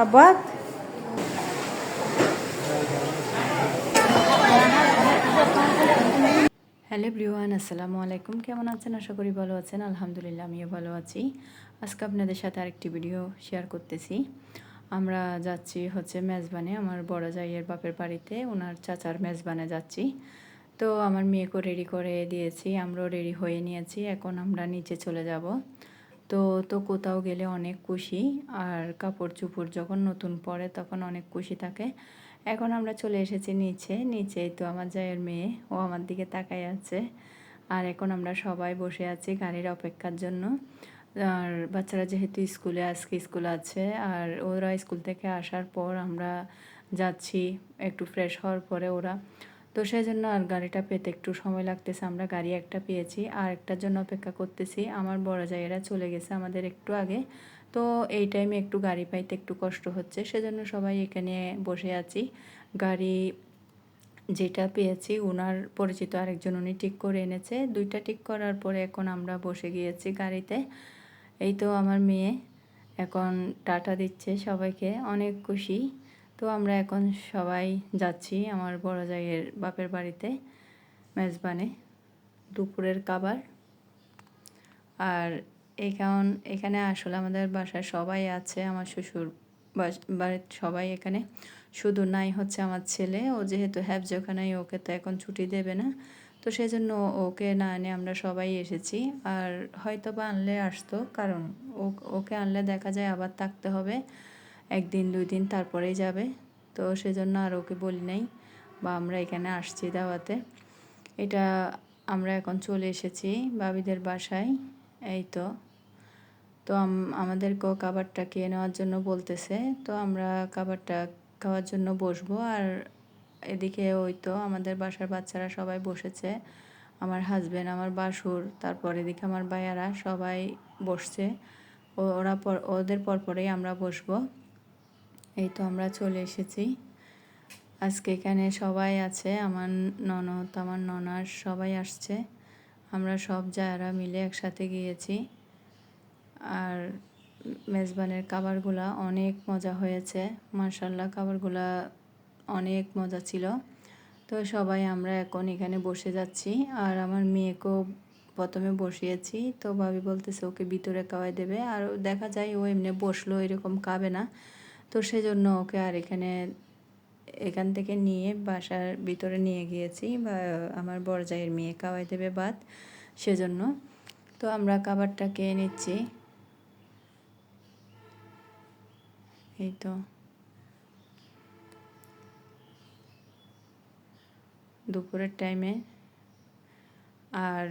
Kabat? Hello ব্রিওয়ান আসসালামু আলাইকুম। কেমন আছেন? আশা করি ভালো আছেন। আলহামদুলিল্লাহ, আমিও ভালো আছি। আজকে আপনাদের সাথে আরেকটি ভিডিও শেয়ার করতেছি। আমরা যাচ্ছি হচ্ছে মেজবানে, আমার বড় জাইয়ের বাপের বাড়িতে। ওনার চাচার মেজবানে যাচ্ছি। তো আমার মেয়েকেও রেডি করে দিয়েছি। আমরাও রেডি হয়ে নিয়েছি। এখন আমরা নিচে চলে যাব। তো তো কোথাও গেলে অনেক খুশি। আর কাপড় চুপড় যখন নতুন পরে তখন অনেক খুশি থাকে। এখন আমরা চলে এসেছি নিচে। নিচেই তো আমার জায়ের মেয়ে, ও আমার দিকে তাকাই আছে। আর এখন আমরা সবাই বসে আছি গাড়ির অপেক্ষার জন্য। আর বাচ্চারা যেহেতু স্কুলে, আজকে স্কুল আছে, আর ওরা স্কুল থেকে আসার পর আমরা যাচ্ছি একটু ফ্রেশ হওয়ার পরে ওরা। তো সেই জন্য আর গাড়িটা পেতে একটু সময় লাগতেছে। আমরা গাড়ি একটা পেয়েছি, আর একটার জন্য অপেক্ষা করতেছি। আমার বড় জায়গারা চলে গেছে আমাদের একটু আগে। তো এই টাইমে একটু গাড়ি পাইতে একটু কষ্ট হচ্ছে। সেজন্য সবাই এখানে বসে আছি। গাড়ি যেটা পেয়েছি ওনার পরিচিত আরেকজন উনি ঠিক করে এনেছে। দুইটা ঠিক করার পরে এখন আমরা বসে গিয়েছি গাড়িতে। এই তো আমার মেয়ে। এখন টাটা দিচ্ছে সবাইকে। অনেক খুশি। তো আমরা এখন সবাই যাচ্ছি আমার বড় জায়ের বাপের বাড়িতে, মেজবানে, দুপুরের খাবার। আর এখন, এখানে আসলে আমাদের বাসায় সবাই আছে, আমার শ্বশুর বাড়ির সবাই এখানে। শুধু নাই হচ্ছে আমার ছেলে, ও যেহেতু হ্যাবজ ওখানে, ওকে তো এখন ছুটি দেবে না। তো সেই জন্য ওকে না এনে আমরা সবাই এসেছি। আর হয়তো বা আনলে আসতো, কারণ ওকে আনলে দেখা যায় আবার থাকতে হবে। একদিন দুই দিন তারপরেই যাবে। তো সেজন্য আর ওকে বলি নাই বা আমরা এখানে আসছি দাওয়াতে। এটা আমরা এখন চলে এসেছি বাবিদের বাসায়। এই তো। তো আম- আমাদেরকেও খাবারটা খেয়ে নেওয়ার জন্য বলতেছে। তো আমরা খাবারটা খাওয়ার জন্য বসবো। আর এদিকে ওই তো আমাদের বাসার বাচ্চারা সবাই বসেছে। আমার হাজবেন্ড আমার বাসুর, তারপর এদিকে আমার ভাইয়ারা সবাই বসছে। ওরা পর, ওদের পর পরেই আমরা বসবো। এই তো আমরা চলে এসেছি। আজকে এখানে সবাই আছে, আমার ননদ, আমার ননার সবাই আসছে। আমরা সব যারা মিলে একসাথে গিয়েছি। আর মেজবানের খাবারগুলা অনেক মজা হয়েছে। মার্শাল্লাহ খাবারগুলা অনেক মজা ছিল। তো সবাই আমরা এখন এখানে বসে যাচ্ছি। আর আমার মেয়েকেও প্রথমে বসিয়েছি। তো ভাবি বলতেছে, ওকে ভিতরে খাওয়াই দেবে। আর দেখা যায় ও এমনি বসল এরকম খাবে না। তো সেজন্য ওকে আর এখানে, এখান থেকে নিয়ে বাসার ভিতরে নিয়ে গিয়েছি বা আমার বরজাইয়ের মেয়ে খাওয়াই দেবে ভাত, সেজন্য। তো আমরা খাবারটা খেয়ে নিচ্ছি। এই তো। দুপুরের টাইমে আর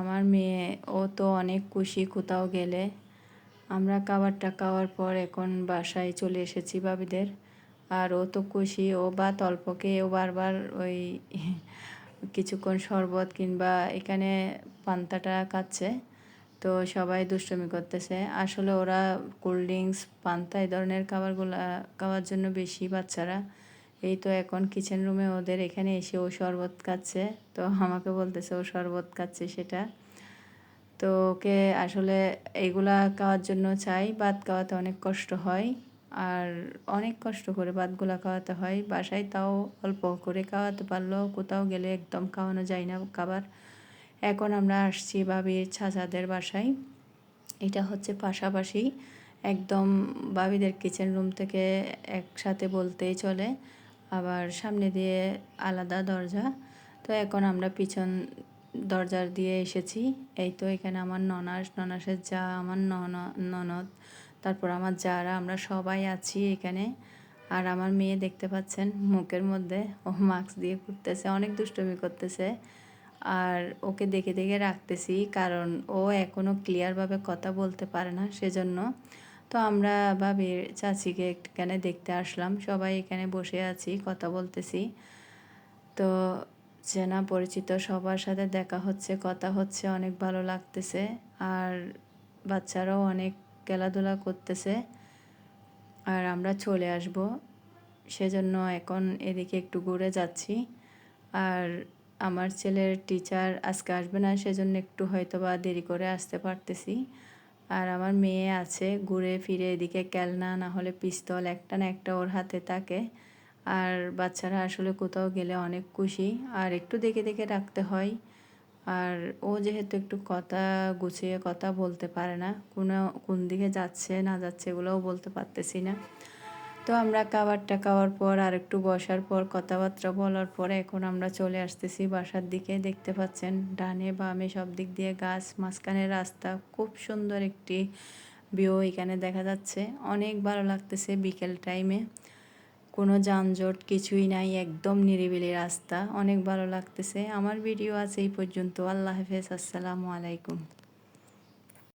আমার মেয়ে, ও তো অনেক খুশি, কোথাও গেলে। আমরা খাবারটা খাওয়ার পর এখন বাসায় চলে এসেছি বাবিদের আর ও তো খুশি, ও বা খেয়ে ও বারবার ওই কিছুক্ষণ শরবত কিংবা এখানে পান্তাটা খাচ্ছে। তো সবাই দুষ্টুমি করতেছে। আসলে ওরা কোল্ড ড্রিঙ্কস পান্তা এই ধরনের খাবারগুলো খাওয়ার জন্য বেশি বাচ্চারা। এই তো এখন কিচেন রুমে ওদের এখানে এসে ও শরবত খাচ্ছে। তো আমাকে বলতেছে ও শরবত খাচ্ছে সেটা। তো ওকে আসলে এইগুলা খাওয়ার জন্য চাই। ভাত খাওয়াতে অনেক কষ্ট হয় আর অনেক কষ্ট করে ভাতগুলা খাওয়াতে হয়। বাসায় তাও অল্প করে খাওয়াতে পারলেও কোথাও গেলে একদম খাওয়ানো যায় না খাবার। এখন আমরা আসছি বাবির ছাচাদের বাসায়। এটা হচ্ছে পাশাপাশি একদম বাবিদের কিচেন রুম থেকে একসাথে বলতেই চলে। আবার সামনে দিয়ে আলাদা দরজা। তো এখন আমরা পিছন দরজার দিয়ে এসেছি। এই তো এখানে আমার ননাস, ননাসের যা, আমার নন, ননদ, তারপর আমার যারা, আমরা সবাই আছি এখানে। আর আমার মেয়ে দেখতে পাচ্ছেন মুখের মধ্যে, ও মাস্ক দিয়ে ঘুরতেছে, অনেক দুষ্টুমি করতেছে। আর ওকে দেখে দেখে রাখতেছি, কারণ ও এখনও ক্লিয়ারভাবে কথা বলতে পারে না, সেজন্য। তো আমরা ভাবির চাচিকে এখানে দেখতে আসলাম, সবাই এখানে বসে আছি, কথা বলতেছি। তো চেনা পরিচিত সবার সাথে দেখা হচ্ছে, কথা হচ্ছে, অনেক ভালো লাগতেছে। আর বাচ্চারাও অনেক খেলাধুলা করতেছে। আর আমরা চলে আসব। সেজন্য এখন এদিকে একটু ঘুরে যাচ্ছি। আর আমার ছেলের টিচার আজকে আসবে না, সেজন্য একটু হয়তো বা দেরি করে আসতে পারতেছি। আর আমার মেয়ে আছে, ঘুরে ফিরে এদিকে ক্যালনা না হলে পিস্তল একটা না একটা ওর হাতে থাকে। আর বাচ্চারা আসলে কোথাও গেলে অনেক খুশি। আর একটু দেখে দেখে রাখতে হয়। আর ও যেহেতু একটু কথা গুছিয়ে কথা বলতে পারে না, কোনো, কোন দিকে যাচ্ছে না যাচ্ছে এগুলোও বলতে পারতেছি না। তো আমরা খাবারটা খাওয়ার পর আর একটু বসার পর, কথাবার্তা বলার পরে এখন আমরা চলে আসতেছি বাসার দিকে। দেখতে পাচ্ছেন ডানে বামে সব দিক দিয়ে গাছ, মাঝখানে রাস্তা। খুব সুন্দর একটি ভিউ এখানে দেখা যাচ্ছে। অনেক ভালো লাগতেছে বিকেল টাইমে। কোনো যানজট কিছুই নাই, একদম নিরিবিলি রাস্তা। অনেক ভালো লাগতেছে। আমার ভিডিও আছে এই পর্যন্ত। আল্লাহ হাফেজ। আসসালামু আলাইকুম।